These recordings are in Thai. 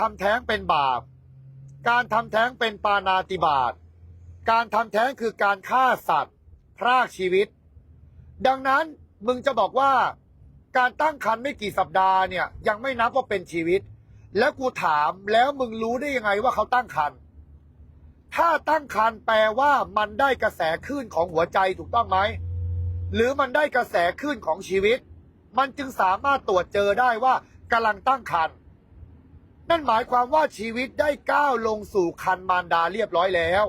ทำแท้งเป็นบาป การทำแท้งเป็นปานาติบาต การทำแท้งคือการฆ่าสัตว์ พรากชีวิต ดังนั้นมึงจะบอกว่า การตั้งครรภ์ไม่กี่สัปดาห์เนี่ย ยังไม่นับว่าเป็นชีวิต แล้วกูถามแล้วมึงรู้ได้ยังไงว่าเขาตั้งครรภ์ถ้าตั้งครรภ์แปลว่ามันได้กระแสคลื่นของหัวใจถูกต้องไหม หรือมันได้กระแสคลื่นของชีวิต มันจึงสามารถตรวจเจอได้ว่ากำลังตั้งครรภ์ นั่นหมายความว่าชีวิตได้ก้าวลงสู่คันมารดาเรียบร้อยแล้ว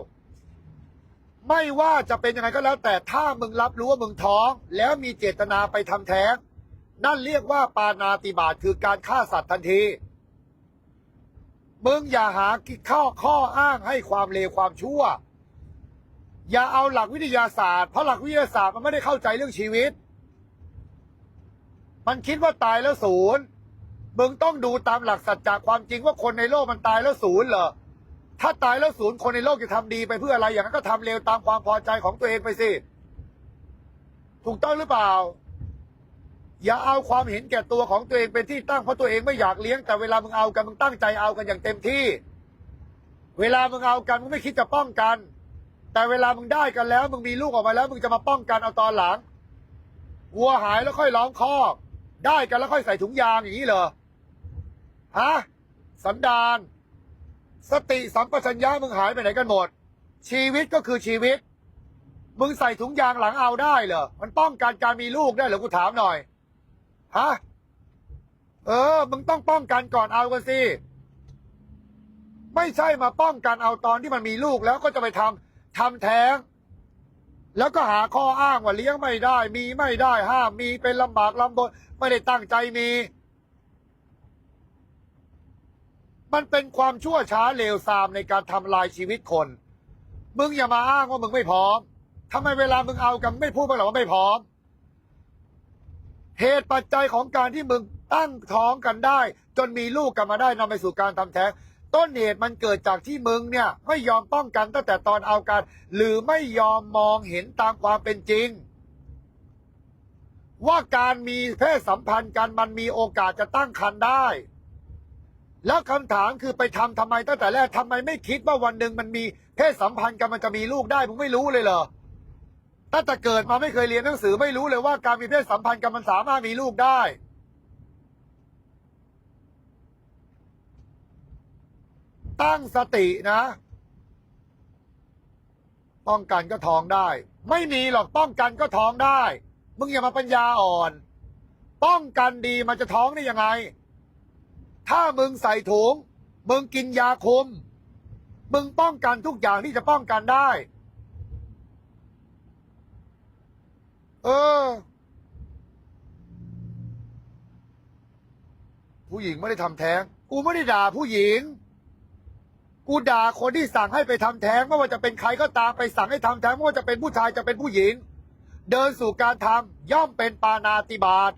ไม่ว่าจะเป็นยังไงก็แล้ว แต่ถ้ามึงรับรู้ว่ามึงท้อง แล้วมีเจตนาไปทำแท้ง นั่นเรียกว่าปานาติบาตคือการฆ่าสัตว์ทันที มึงอย่าหาข้อข้ออ้างให้ความเลวความชั่ว อย่าเอาหลักวิทยาศาสตร์เพราะหลักวิทยาศาสตร์มันไม่ได้เข้าใจเรื่องชีวิต มันคิดว่าตายแล้วศูนย์ มึงต้องดูตามหลักสัจจะความจริงว่าคนในโลกมันตายแล้วศูนย์เหรอ ถ้าตายแล้วศูนย์คนในโลกจะทำดีไปเพื่ออะไร อย่างนั้นก็ทำเร็วตามความพอใจของตัวเองไปสิ ถูกต้องหรือเปล่า อย่าเอาความเห็นแก่ตัวของตัวเองเป็นที่ตั้งเพราะตัวเองไม่อยากเลี้ยงแต่เวลามึงเอากันมึงตั้งใจเอากันอย่างเต็มที่ เวลามึงเอากันมึงไม่คิดจะป้องกัน แต่เวลามึงได้กันแล้ว มึงมีลูกออกมาแล้ว มึงจะมาป้องกันเอาตอนหลังวัวหายแล้วค่อยล้อมคอกได้กันแล้วค่อยใส่ถุงยางอย่างนี้เหรอ ฮะสันดานสติสัมปชัญญะมึงหายไปไหนกันหมด ชีวิตก็คือชีวิต มึงใส่ถุงยางหลังเอาได้เหรอ มันป้องกันการมีลูกได้เหรอกูถามหน่อย ฮะ เออ มึงต้องป้องกันก่อนเอากันสิ ไม่ใช่มาป้องกันเอาตอนที่มันมีลูกแล้วก็จะไปทำทำแท้ง แล้วก็หาข้ออ้างว่าเลี้ยงไม่ได้ มีไม่ได้ห้ามมีเป็นลำบากลำบนไม่ได้ตั้งใจมี มันเป็นความชั่วช้าเลวทรามในการทำลายชีวิตคน มึงอย่ามาอ้างว่ามึงไม่พร้อมทำไมเวลามึงเอากันไม่พูดบ้างหรอว่าไม่พร้อม เหตุปัจจัยของการที่มึงตั้งท้องกันได้ จนมีลูกกันมาได้นำไปสู่การทำแท้งต้นเหตุมันเกิดจากที่มึงเนี่ยไม่ยอมป้องกันตั้งแต่ตอนเอากัน หรือไม่ยอมมองเห็นตามความเป็นจริง ว่าการมีเพศสัมพันธ์กันมันมีโอกาสจะตั้งครรภ์ได้ แล้วคำถามคือไปทำทำไมตั้งแต่แรกทำไมไม่คิดว่าวันหนึ่งมันมีเพศสัมพันธ์กันมันจะมีลูกได้ผมไม่รู้เลยเหรอตั้งแต่เกิดมาไม่เคยเรียนหนังสือไม่รู้เลยว่าการมีเพศสัมพันธ์กันมันสามารถมีลูกได้ ตั้งสตินะป้องกันก็ท้องได้ ไม่มีหรอกป้องกันก็ท้องได้ มึงอย่ามาปัญญาอ่อน ป้องกันดีมันจะท้องได้ยังไง ถ้ามึงใส่ถุงมึงกินยาคุม มึงป้องกันทุกอย่างที่จะป้องกันได้ เออ ผู้หญิงไม่ได้ทำแท้ง กูไม่ได้ด่าผู้หญิง กูด่าคนที่สั่งให้ไปทำแท้งไม่ว่าจะเป็นใครก็ตามไปสั่งให้ทำแท้งไม่ว่าจะเป็นผู้ชายจะเป็นผู้หญิง เดินสู่การทำย่อมเป็นปานาติบาต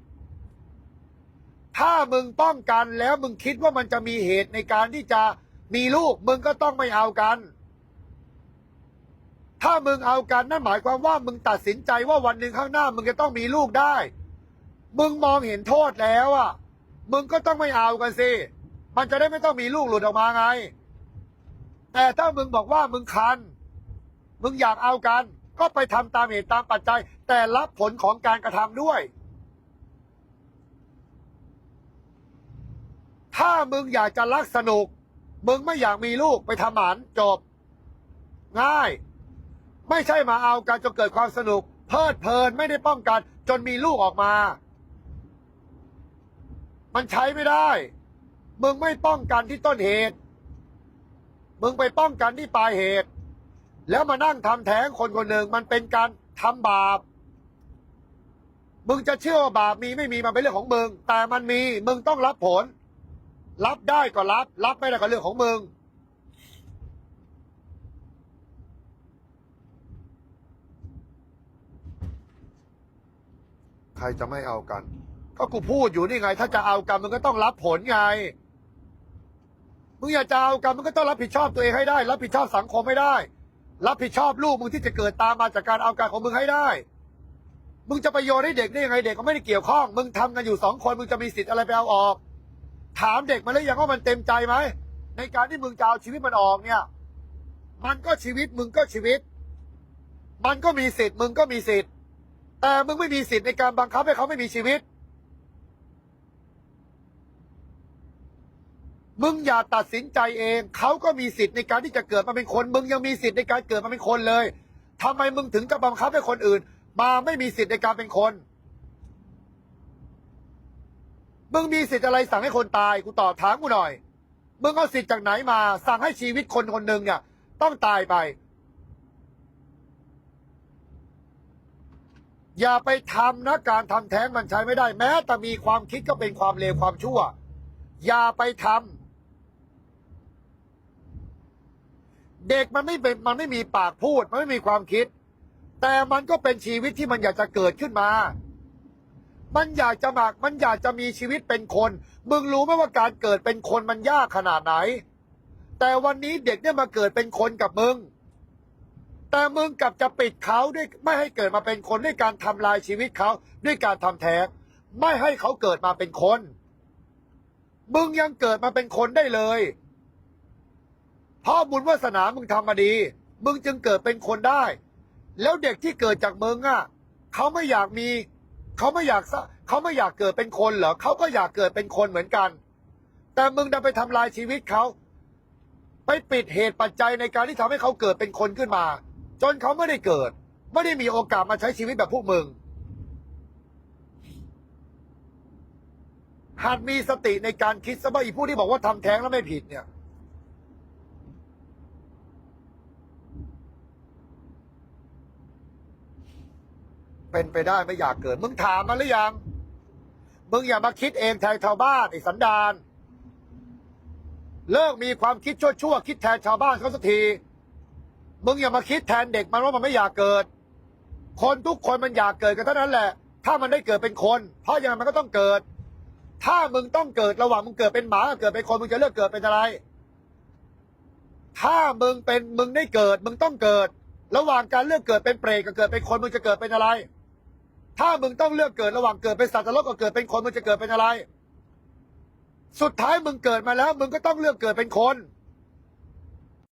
ถ้ามึงป้องกันแล้วมึงคิดว่ามันจะมีเหตุในการที่จะมีลูก มึงก็ต้องไม่เอากัน ถ้ามึงเอากันนั่นหมายความว่ามึงตัดสินใจว่าวันหนึ่งข้างหน้า มึงจะต้องมีลูกได้ มึงมองเห็นโทษแล้วอะ มึงก็ต้องไม่เอากันสิ มันจะได้ไม่ต้องมีลูกหลุดออกมาไง แต่ถ้ามึงบอกว่ามึงคัน มึงอยากเอากัน ก็ไปทำตามเหตุตามปัจจัย แต่รับผลของการกระทำด้วย ถ้ามึงอยากจะรักสนุก มึงไม่อยากมีลูกไปทำหมันจบ ง่าย ไม่ใช่มาเอากันจนเกิดความสนุก เพลิดเพลินไม่ได้ป้องกัน จนมีลูกออกมา มันใช้ไม่ได้ มึงไม่ป้องกันที่ต้นเหตุ มึงไปป้องกันที่ปลายเหตุ แล้วมานั่งทำแท้งคนคนหนึ่งมันเป็นการทำบาปมึงจะเชื่อว่าบาปมีไม่มีมันเป็นเรื่องของมึง แต่มันมี มึงต้องรับผล รับได้ก็รับ รับไม่ได้ก็เรื่องของมึง ใครจะไม่เอากัน ก็กูพูดอยู่นี่ไง ถ้าจะเอากันมึงก็ต้องรับผลไง มึงอยากจะเอากันมึงก็ต้องรับผิดชอบตัวเองให้ได้ รับผิดชอบสังคมให้ได้ รับผิดชอบลูกมึงที่จะเกิดตามมาจากการเอาการของมึงให้ได้มึงจะไปโยนให้เด็กได้ยังไงเด็กก็ไม่ได้เกี่ยวข้อง มึงทำกันอยู่สองคน มึงจะมีสิทธิ์อะไรไปเอาออก ถามเด็กมาแล้วยังว่ามันเต็มใจไหมในการที่มึงจะเอาชีวิตมันออกเนี่ย มันก็ชีวิตมึงก็ชีวิต มันก็มีสิทธิ์มึงก็มีสิทธิ์แต่มึงไม่มีสิทธิ์ในการบังคับให้เขาไม่มีชีวิต มึงอย่าตัดสินใจเอง เขาก็มีสิทธิ์ในการที่จะเกิดมาเป็นคน มึงยังมีสิทธิ์ในการเกิดมาเป็นคนเลยทำไมมึงถึงจะบังคับให้คนอื่น มาไม่มีสิทธิ์ในการเป็นคน มึงมีสิทธิ์อะไรสั่งให้คนตายกูตอบถามกูหน่อย มึงเอาสิทธิ์จากไหนมา สั่งให้ชีวิตคนคนหนึ่งเนี่ยต้องตายไป อย่าไปทำนะการทำแท้งมันใช้ไม่ได้แม้แต่มีความคิดก็เป็นความเลวความชั่ว อย่าไปทำเด็กมันไม่เป็นมันไม่มีปากพูด มันไม่มีความคิด แต่มันก็เป็นชีวิตที่มันอยากจะเกิดขึ้นมา มันอยากจะมากมันอยากจะมีชีวิตเป็นคน มึงรู้ไหมว่าการเกิดเป็นคนมันยากขนาดไหน แต่วันนี้เด็กเนี่ยมาเกิดเป็นคนกับมึง แต่มึงกลับจะปิดเขาด้วยไม่ให้เกิดมาเป็นคนด้วยการทำลายชีวิตเขาด้วยการทำแท้งไม่ให้เขาเกิดมาเป็นคน มึงยังเกิดมาเป็นคนได้เลยเพราะบุญวาสนามึงทำมาดี มึงจึงเกิดเป็นคนได้ แล้วเด็กที่เกิดจากมึงอะ เขาไม่อยากมี เขาไม่อยากเขาไม่อยากเกิดเป็นคนเหรอเขาก็อยากเกิดเป็นคนเหมือนกัน แต่มึงดันไปทำลายชีวิตเขาไปปิดเหตุปัจจัยในการที่ทำให้เขาเกิดเป็นคนขึ้นมา จนเขาไม่ได้เกิด ไม่ได้มีโอกาสมาใช้ชีวิตแบบพวกมึงหากมีสติในการคิดซะบ้างอีผู้ที่บอกว่าทำแท้งแล้วไม่ผิดเนี่ย เป็นไปได้ไม่อยากเกิด มึงถามมาหรือยัง มึงอย่ามาคิดเองแทนชาวบ้านไอ้สันดาน เลิกมีความคิดชั่วๆคิดแทนชาวบ้านเขาสักที มึงอย่ามาคิดแทนเด็กมันว่ามันไม่อยากเกิด คนทุกคนมันอยากเกิดกันเท่านั้นแหละ ถ้ามันได้เกิดเป็นคน เพราะยังไงมันก็ต้องเกิด ถ้ามึงต้องเกิดระหว่างมึงเกิดเป็นหมากับเกิดเป็นคนมึงจะเลือกเกิดเป็นอะไร ถ้ามึงเป็นมึงได้เกิด มึงต้องเกิด ระหว่างการเลือกเกิดเป็นเปรตกับเกิดเป็นคนมึงจะเกิดเป็นอะไร ถ้ามึงต้องเลือกเกิดระหว่างเกิดเป็นสัตว์นรกกับเกิดเป็นคนมึงจะเกิดเป็นอะไร สุดท้ายมึงเกิดมาแล้ว มึงก็ต้องเลือกเกิดเป็นคน